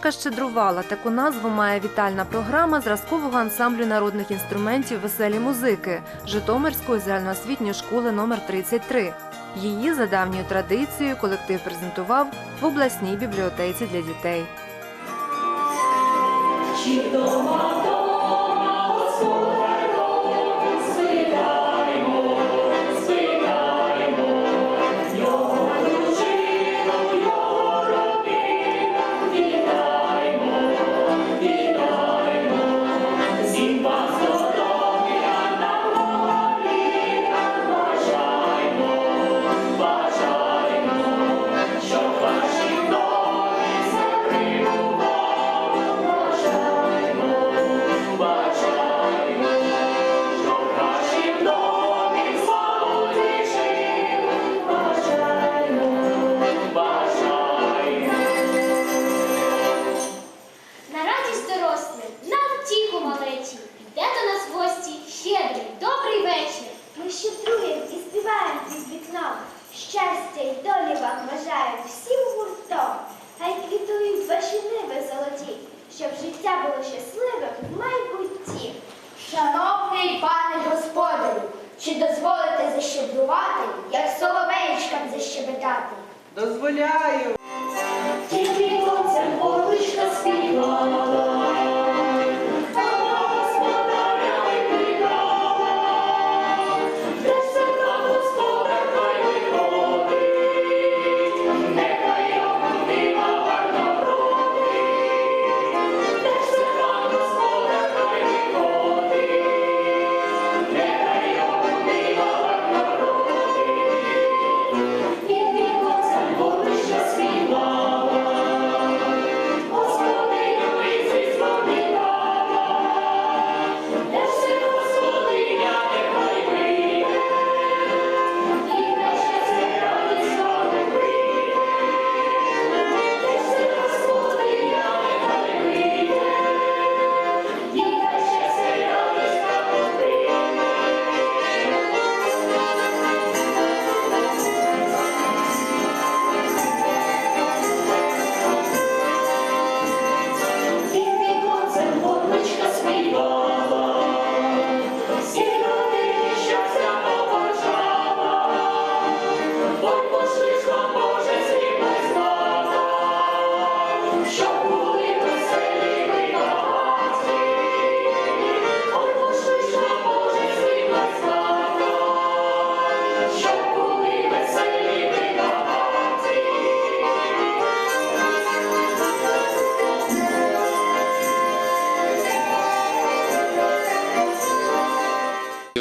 Щедрівочка щедрувала таку назву має вітальна програма зразкового ансамблю народних інструментів веселі музики Житомирської загальноосвітньої школи номер 33 Її за давньою традицією колектив презентував в обласній бібліотеці для дітей. Дозволяю. Тільки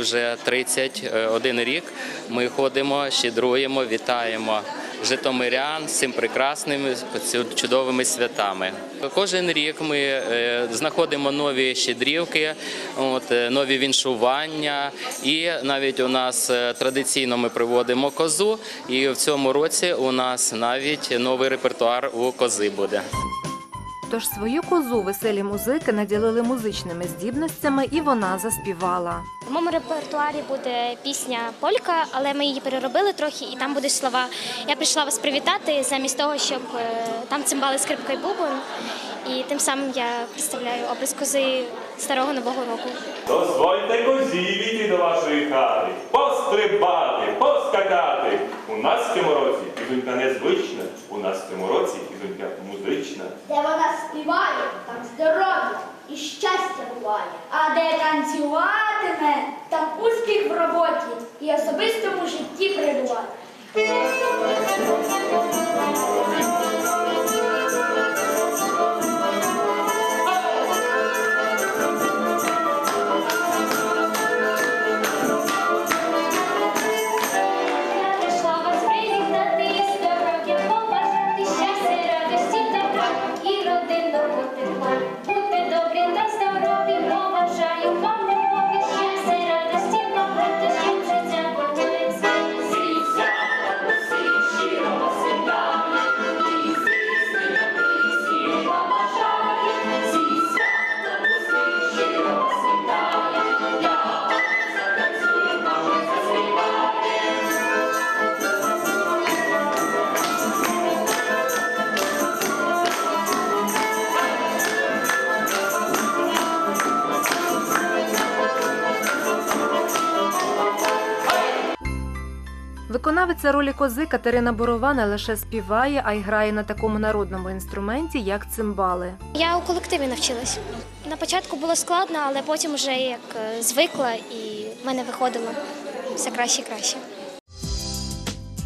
Вже 31 рік ми ходимо, щедруємо, вітаємо житомирян з цим прекрасними чудовими святами. Кожен рік ми е, знаходимо нові щедрівки, е, нові віншування. І навіть у нас е, традиційно ми приводимо козу. І в цьому році у нас навіть новий репертуар у кози буде. Тож свою козу веселі музики наділили музичними здібностями, і вона заспівала. В моєму репертуарі буде пісня Полька, але ми її переробили трохи, і там будуть слова. Я прийшла вас привітати замість того, щоб е, там цимбали скрипка і бубон. І тим самим я представляю образ кози старого нового року. Дозвольте козі війти до вашої хати, пострибати, поскакати. Нас в цьому році кізунька незвична, у нас в цьому році кізунька музична. Де вона співає, там здоров'я і щастя буває. А де танцюватиме, там успіх в роботі і особистому житті прибуває. Ролі кози Катерина Борова не лише співає, а й грає на такому народному інструменті, як цимбали. Я у колективі навчилась. На початку було складно, але потім вже як е, звикла і в мене виходило все краще і краще.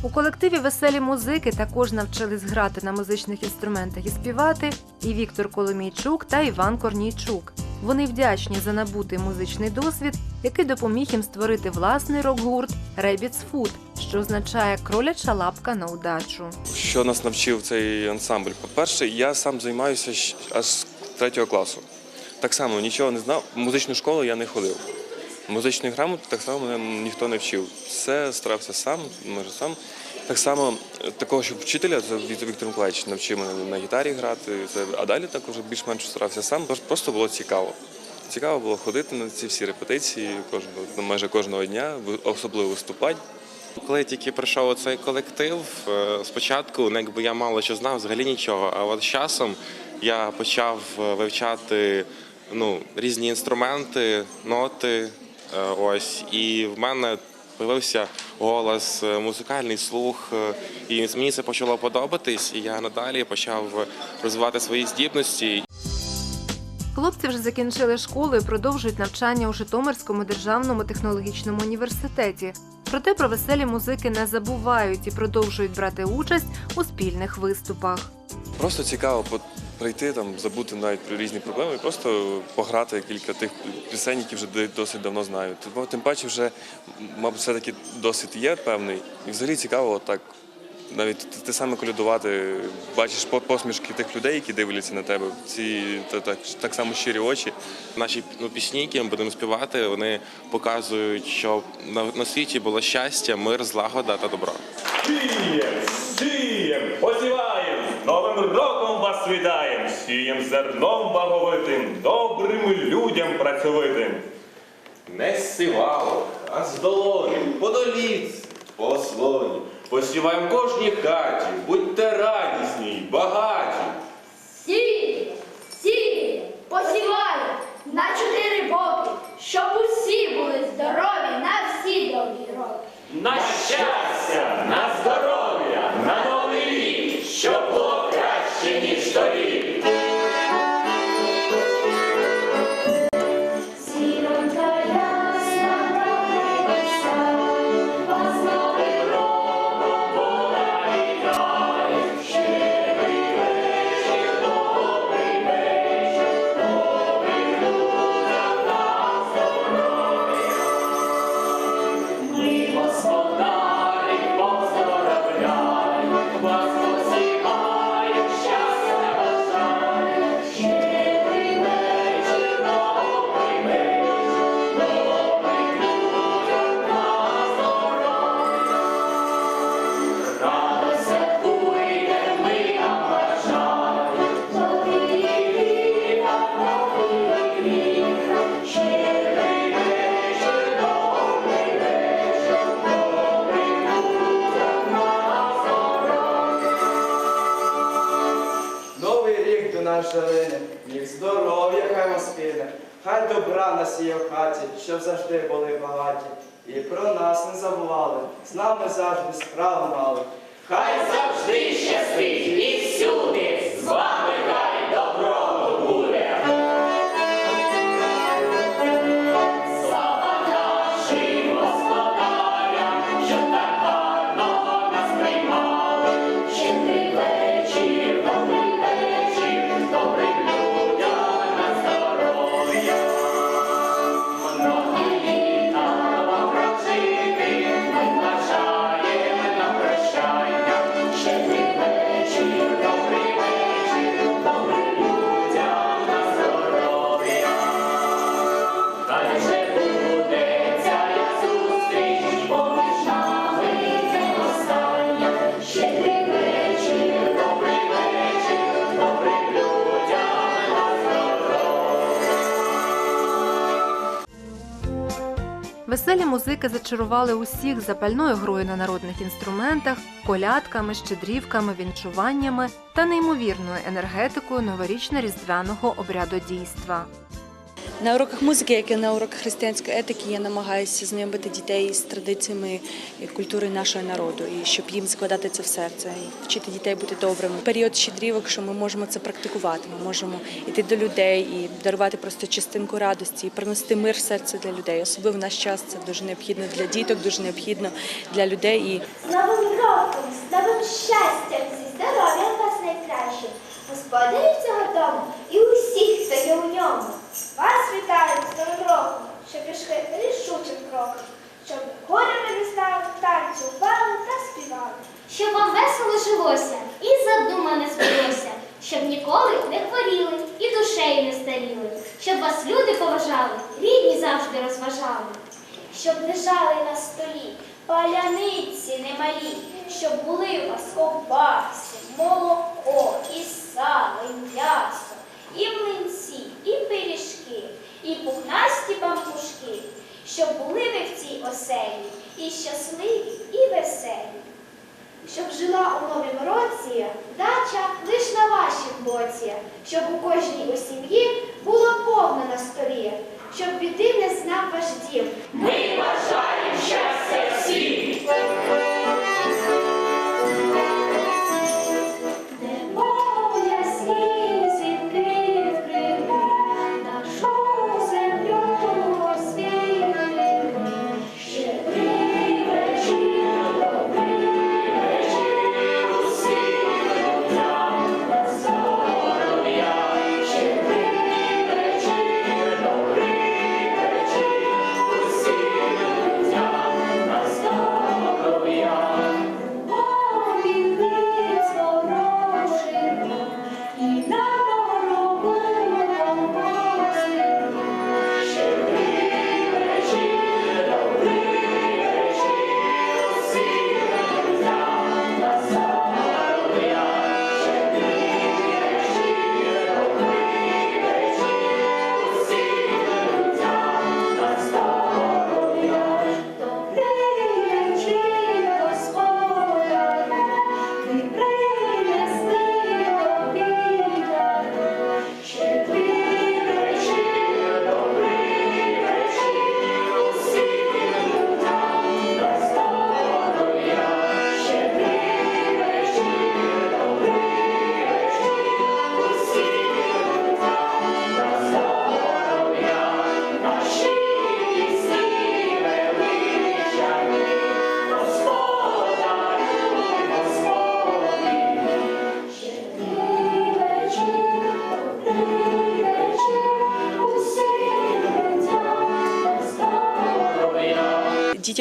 У колективі веселі музики також навчились грати на музичних інструментах і співати і Віктор Коломійчук та Іван Корнійчук. Вони вдячні за набутий музичний досвід, який допоміг їм створити власний рок-гурт Rabbit's Food, що означає кроляча лапка на удачу. Що нас навчив цей ансамбль? По-перше, я сам займаюся аж з третього класу. Так само нічого не знав. Музичну школу я не ходив. Музичної грамоти так само мене ніхто не вчив. Все старався сам, може сам. Так само е, такого, щоб вчителя, це Віктор Миколаївич навчив мене на гітарі грати. Це, а далі також більш-менш старався сам. Просто було цікаво. Цікаво було ходити на ці всі репетиції кожного, майже кожного дня, особливо виступати. Коли тільки прийшов у цей колектив, е, спочатку ну, якби я мало що знав, взагалі нічого. А от з часом я почав е, вивчати ну, різні інструменти, ноти. е, Ось, і в мене з'явився голос, музикальний слух, і мені це почало подобатись, і я надалі почав розвивати свої здібності. Хлопці вже закінчили школу і продовжують навчання у Житомирському державному технологічному університеті. Проте про веселі музики не забувають і продовжують брати участь у спільних виступах. Просто цікаво прийти там, забути навіть про різні проблеми, і просто пограти кілька тих пісень, які вже досить давно знають. Тим- паче, вже, мабуть, все-таки досвід є певний. І взагалі цікаво так. Навіть те- те саме колядувати, бачиш посмішки тих людей, які дивляться на тебе, ці та, так, так само щирі очі. Наші ну, пісні, які ми будемо співати, вони показують, що на, на світі було щастя, мир, злагода та добро. Сієм, сієм, посіваєм, Новим роком вас вітаєм, сієм зерном баговитим, добрим людям працьовитим. Не з сивалок, а з долоні, по доліці, по ослоні. Посіваємо кожній хаті, будьте радісні й багаті. Сі, сі, посіваю на чотири боки, щоб усі були здорові на всі довгі роки. На щастя, на здоров'я, До жалине, міг здоров'я хай вас спине, хай добра нас є в хаті, щоб завжди були багаті. І про нас не забували, з нами завжди справу мали. Хай завжди щастить і всюди з вами музики зачарували усіх запальною грою на народних інструментах, колядками, щедрівками, вінчуваннями та неймовірною енергетикою новорічно-різдвяного обрядодійства. На уроках музики, як і на уроках християнської етики, я намагаюся знайомити дітей з традиціями і культурою нашого народу, і щоб їм складати це в серце, і вчити дітей бути добрими. Період щедрівок, що ми можемо це практикувати. Ми можемо йти до людей і дарувати просто частинку радості, і приносити мир в серце для людей. Особливо в наш час це дуже необхідно для діток, дуже необхідно для людей. І З Новим роком, з новим щастям, зі здоров'ям вас найкраще. Господарів цього дому і усіх, хто є у ньому. Вас вітають з Новим роком, що пішли рішучим кроком, щоб горем не стали, танцювали та співали. Щоб вам весело жилося і задума не збулося, щоб ніколи не хворіли і душею не старіли, щоб вас люди поважали, рідні завжди розважали. Щоб лежали на столі паляниці немалі, щоб були у вас ковбаси, молоко, і сало, і м'ясо, і млинці, і пиріжки, і пухнасті пампушки, щоб були ви в цій оселі, і щасливі, і веселі. Щоб жила у новім році дача лиш на вашім боці, щоб у кожній у сім'ї було повно на столі, щоб біди не знав ваш дім.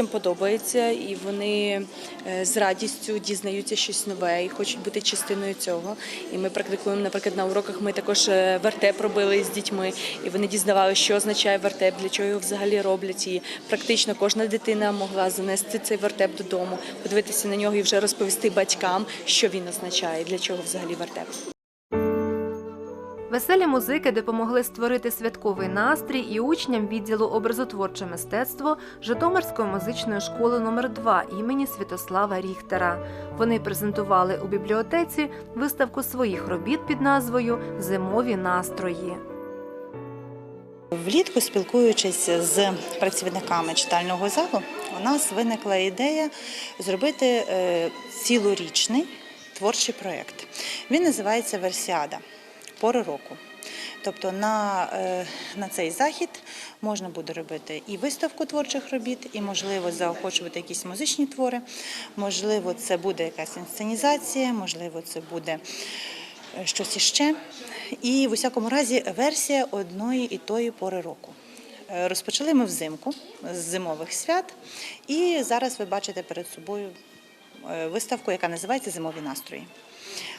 Дітям подобається, і вони е, з радістю дізнаються щось нове і хочуть бути частиною цього. І ми практикуємо, наприклад, на уроках ми також е, вертеп робили з дітьми, і вони дізнавалися, що означає вертеп, для чого його взагалі роблять. І практично кожна дитина могла занести цей вертеп додому, подивитися на нього і вже розповісти батькам, що він означає, для чого взагалі вертеп. Веселі музики допомогли створити святковий настрій і учням відділу образотворче мистецтво Житомирської музичної школи номер 2 імені Святослава Ріхтера. Вони презентували у бібліотеці виставку своїх робіт під назвою Зимові настрої. Влітку, спілкуючись з працівниками читального залу, у нас виникла ідея зробити е, цілорічний творчий проєкт. Він називається Версіада пори року. Тобто на, е, на цей захід можна буде робити і виставку творчих робіт, і, можливо, заохочувати якісь музичні твори. Можливо, це буде якась інсценізація, можливо, це буде е, щось іще. І в усякому разі версія одної і тої пори року. Е, Розпочали ми взимку з зимових свят, і зараз ви бачите перед собою виставку, яка називається Зимові настрої.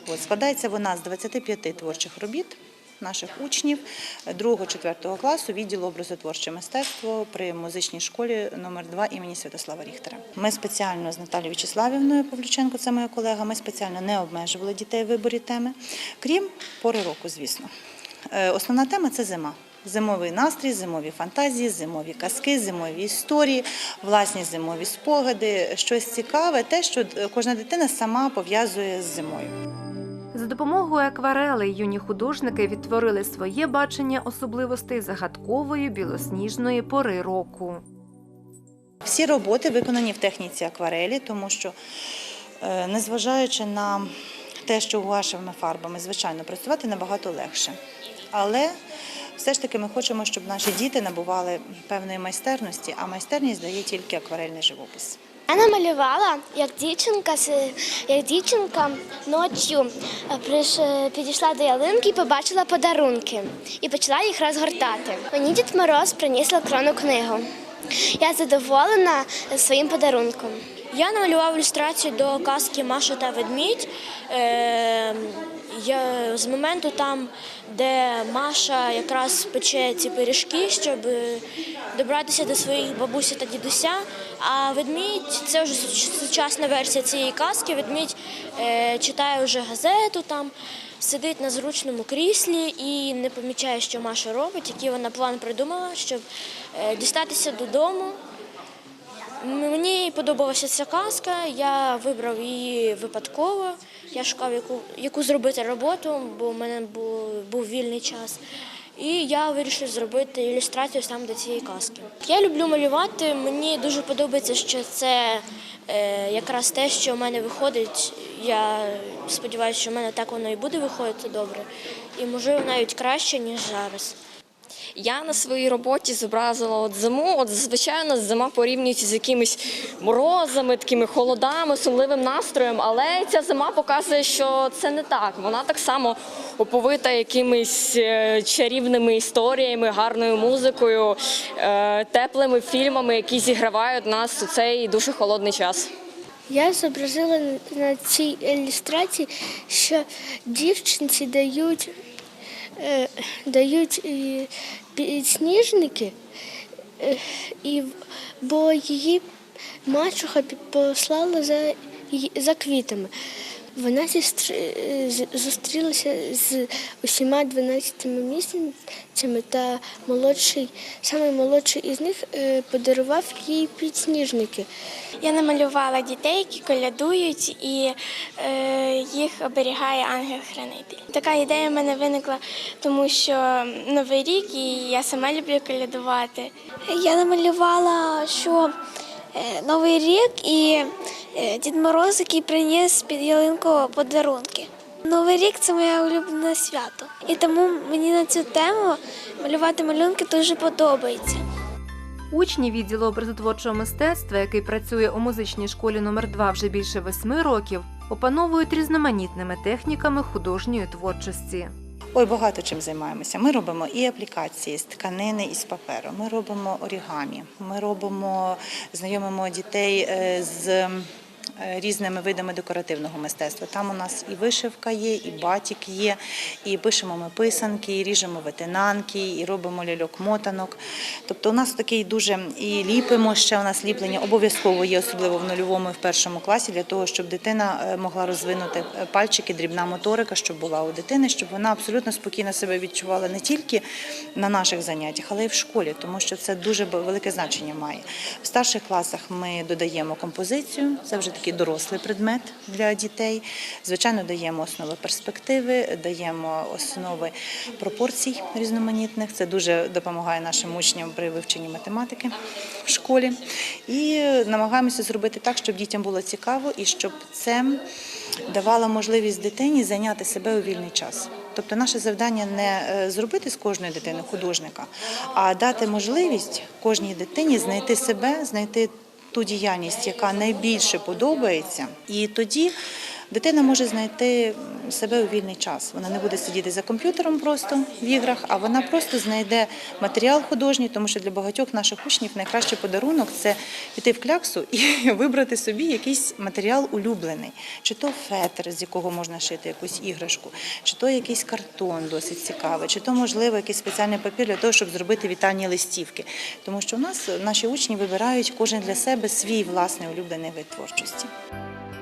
От, складається вона з 25 творчих робіт наших учнів 2-4 класу відділу образотворче мистецтво при музичній школі номер 2 імені Святослава Ріхтера. Ми спеціально з Наталією Вячеславівною Павлюченко, це моя колега, ми спеціально не обмежували дітей в виборі теми, крім пори року, звісно. Е, Основна тема це зима. Зимовий настрій, зимові фантазії, зимові казки, зимові історії, власні зимові спогади, щось цікаве, те, що е, кожна дитина сама пов'язує з зимою. За допомогою акварелей юні художники відтворили своє бачення особливостей загадкової білосніжної пори року. Всі роботи виконані в техніці акварелі, тому що, е, незважаючи на те, що гуашевими фарбами, звичайно, працювати набагато легше. Але все ж таки ми хочемо, щоб наші діти набували певної майстерності, а майстерність дає тільки акварельний живопис. Я намалювала, як дівчинка, с- як дівчинка ночі е, приш- е, підійшла до ялинки і побачила подарунки і почала їх розгортати. Мені Дід Мороз приніс електронну книгу. Я задоволена своїм подарунком. Я намалював ілюстрацію до казки Маша та ведмідь. Я, з моменту там, де Маша якраз пече ці пиріжки, щоб е, добратися до своїх бабусі та дідуся. А ведмідь це вже сучасна версія цієї казки. Ведмідь е, читає вже газету там. Сидить на зручному кріслі і не помічає, що Маша робить, який вона план придумала, щоб е, дістатися додому. Мені подобалася ця казка, я вибрав її випадково. Я шукав, яку, яку зробити роботу, бо в мене був, був вільний час. І я вирішив зробити ілюстрацію саме до цієї казки. Я люблю малювати. Мені дуже подобається, що це е, якраз те, що в мене виходить. Я сподіваюся, що в мене так воно і буде виходити добре. І можливо навіть краще, ніж зараз. Я на своїй роботі зобразила от зиму. От нас зима порівнюється з якимись морозами, такими холодами, сумливим настроєм. Але ця зима показує, що це не так. Вона так само оповита якимись е, чарівними історіями, гарною музикою, е, теплими фільмами, які зігравають нас у цей дуже холодний час. Я зобразила на цій ілюстрації, що дівчинці дають, дають е, підсніжники, е, бо її мачуха послала за, за квітами. Вона зустрілася з усіма 12 місяцями та молодший, саме молодший із них е, подарував їй підсніжники. Я намалювала дітей, які колядують, і е, їх оберігає ангел-хранитель. Така ідея в мене виникла, тому що новий рік, і я сама люблю колядувати. Я намалювала, що новий рік і е, Дід Мороз, який приніс під ялинку подарунки. Новий рік це моє улюблене свято. І тому мені на цю тему малювати малюнки дуже подобається. Учні відділу образотворчого мистецтва, який працює у музичній школі номер 2 вже більше восьми років, опановують різноманітними техніками художньої творчості. Ой, багато чим займаємося. Ми робимо і аплікації з тканини, і з паперу. Ми робимо орігамі. Ми робимо, знайомимо дітей е, з різними видами декоративного мистецтва. Там у нас і вишивка є, і батік є, і пишемо ми писанки, і ріжемо ветенанки, і робимо ляльок-мотанок. Тобто у нас такий дуже і ліпимо ще. У нас ліплення обов'язково є, особливо в нульовому і в першому класі, для того, щоб дитина е, могла розвинути е, пальчики, дрібна моторика, щоб була у дитини, щоб вона абсолютно спокійно себе відчувала не тільки на наших заняттях, але й в школі, тому що це дуже велике значення має. В старших класах ми додаємо композицію, це вже такий дорослий предмет для дітей. Звичайно, даємо основи перспективи, даємо основи пропорцій різноманітних. Це дуже допомагає нашим учням при вивченні математики в школі. І намагаємося зробити так, щоб дітям було цікаво і щоб це давало можливість дитині зайняти себе у вільний час. Тобто наше завдання не е, зробити з кожної дитини художника, а дати можливість кожній дитині знайти себе, знайти ту діяльність, яка найбільше подобається, і тоді дитина може знайти себе у вільний час. Вона не буде сидіти за комп'ютером просто в іграх, а вона просто знайде матеріал художній, тому що для багатьох наших учнів найкращий подарунок це піти в кляксу і вибрати собі якийсь матеріал улюблений, чи то фетр, з якого можна шити якусь іграшку, чи то якийсь картон досить цікавий, чи то можливо якийсь спеціальний папір для того, щоб зробити вітальні листівки. Тому що у нас наші учні вибирають кожен для себе свій власний улюблений вид творчості.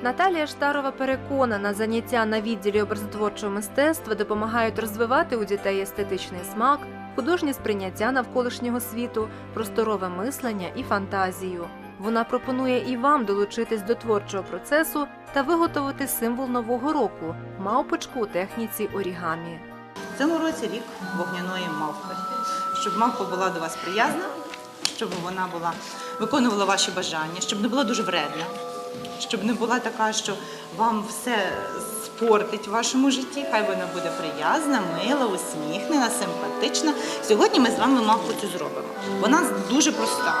Наталія Штарова переконана, заняття на відділі образотворчого мистецтва допомагають розвивати у дітей естетичний смак, художнє сприйняття навколишнього світу, просторове мислення і фантазію. Вона пропонує і вам долучитись до творчого процесу, та виготовити символ нового року мавпочку у техніці орігамі. В цьому році рік вогняної мавпи. Щоб мавпа була до вас приязна, щоб вона була виконувала ваші бажання, щоб не була дуже вредна, щоб не була така, що вам все спортить в вашому житті. Хай вона буде приязна, мила, усміхнена, симпатична. Сьогодні ми з вами мавпу цю зробимо. Вона дуже проста,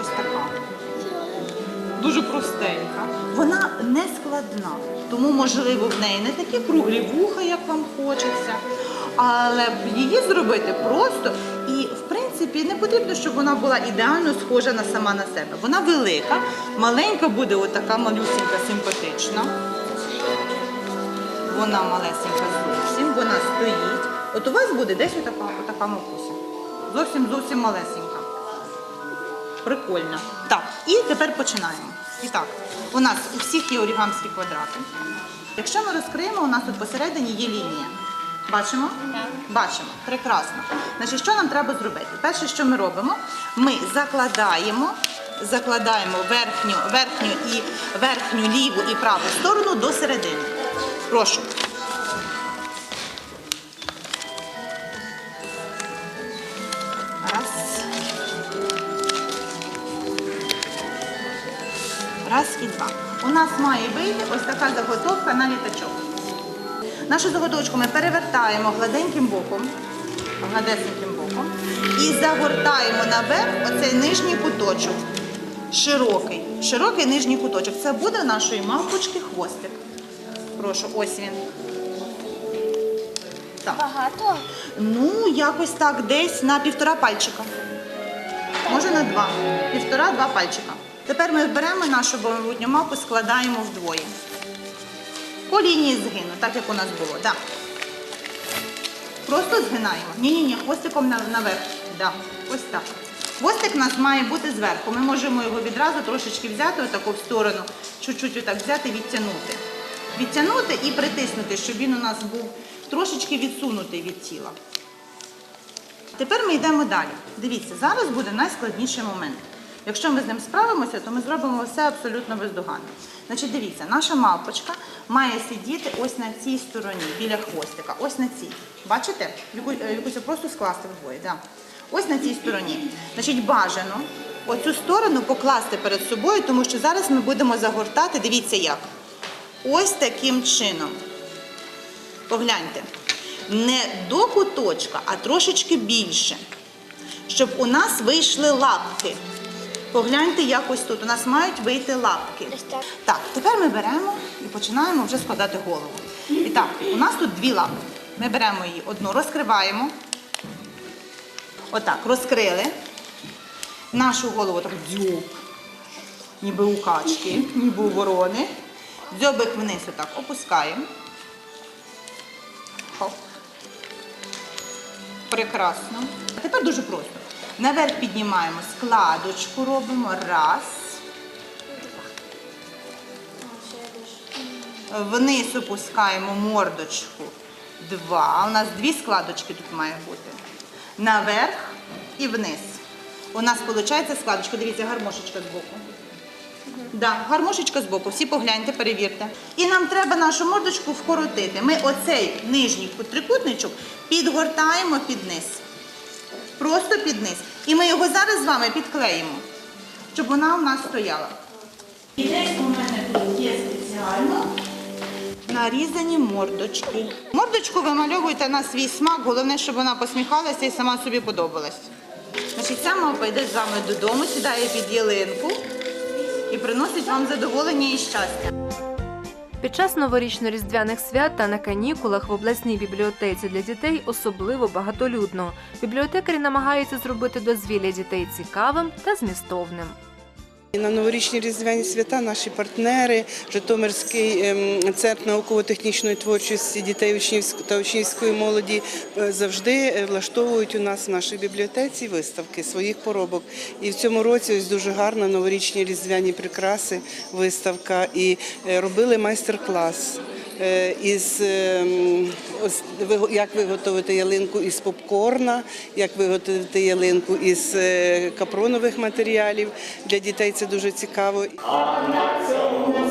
ось така. Дуже простенька. Вона не складна, тому можливо в неї не такі круглі вуха, як вам хочеться. Але її зробити просто принципі, не потрібно, щоб вона була ідеально схожа на сама на себе. Вона велика, маленька буде отака малюсенька, симпатична. Вона малесенька зовсім, вона стоїть. От у вас буде десь отака, отака макуся. Зовсім зовсім малесенька. Прикольно. Так, і тепер починаємо. І так, у нас у всіх є орігамські квадрати. Якщо ми розкриємо, у нас тут посередині є лінія. Бачимо? Бачимо. Прекрасно. Значить, що нам треба зробити? Перше, що ми робимо, ми закладаємо, закладаємо верхню, верхню і верхню ліву і праву сторону до середини. Прошу. Раз. Раз і два. У нас має вийти ось така заготовка на літачок. Нашу заготовочку ми перевертаємо гладеньким боком, гладесеньким боком і загортаємо наверх оцей нижній куточок. Широкий, широкий нижній куточок. Це буде нашої мавпочки хвостик. Прошу, ось він. Так. Багато? Ну, якось так, десь на півтора пальчика. Може на два. Півтора-два пальчика. Тепер ми беремо нашу майбутню мапу, складаємо вдвоє. По лінії згину, так як у нас було. Да. Просто згинаємо. Ні-ні-ні, хвостиком наверх. Да. Ось так. Хвостик у нас має бути зверху. Ми можемо його відразу трошечки взяти, отаку в сторону, чуть-чуть отак взяти, відтягнути. Відтягнути і притиснути, щоб він у нас був трошечки відсунутий від тіла. Тепер ми йдемо далі. Дивіться, зараз буде найскладніший момент. Якщо ми з ним справимося, то ми зробимо все абсолютно бездоганно. Значить, дивіться, наша мавпочка має сидіти ось на цій стороні, біля хвостика. Ось на цій. Бачите? Е, Якусь просто скласти вдвоє. Да. Ось на цій стороні. Значить, бажано оцю сторону покласти перед собою, тому що зараз ми будемо загортати, дивіться як. Ось таким чином. Погляньте. Не до куточка, а трошечки більше. Щоб у нас вийшли лапки. Погляньте, як ось тут. У нас мають вийти лапки. Так, тепер ми беремо і починаємо вже складати голову. І так, у нас тут дві лапки. Ми беремо її одну, розкриваємо. Отак, розкрили. Нашу голову так дзюб, ніби у качки, ніби у ворони. Дзьобик вниз отак опускаємо. Хоп. Прекрасно. А тепер дуже просто. Наверх піднімаємо складочку, робимо раз. Вниз опускаємо мордочку. Два. У нас дві складочки тут має бути. Наверх і вниз. У нас виходить складочка. Дивіться, гармошечка збоку. Да, гармошечка збоку, всі погляньте, перевірте. І нам треба нашу мордочку вкоротити. Ми оцей нижній трикутничок підгортаємо під низ. Просто під низ. І ми його зараз з вами підклеїмо, щоб вона у нас стояла. І десь у мене тут є спеціально нарізані мордочки. Мордочку вимальовуйте на свій смак, головне, щоб вона посміхалася і сама собі подобалась. Значить, ця мавпа йде з вами додому, сідає під ялинку і приносить вам задоволення і щастя. Під час новорічно-різдвяних свят та на канікулах в обласній бібліотеці для дітей особливо багатолюдно. Бібліотекарі намагаються зробити дозвілля дітей цікавим та змістовним. На новорічні різдвяні свята наші партнери, Житомирський ем, центр науково-технічної творчості дітей учнівськ- та учнівської молоді е, завжди е, влаштовують у нас в нашій бібліотеці виставки своїх поробок. І в цьому році ось дуже гарна новорічні різдвяні прикраси виставка. І е, робили майстер-клас. Е, Із ем, як виготовити ялинку із попкорна, як виготовити ялинку із е, капронових матеріалів. Для дітей це дуже цікаво. А на цьому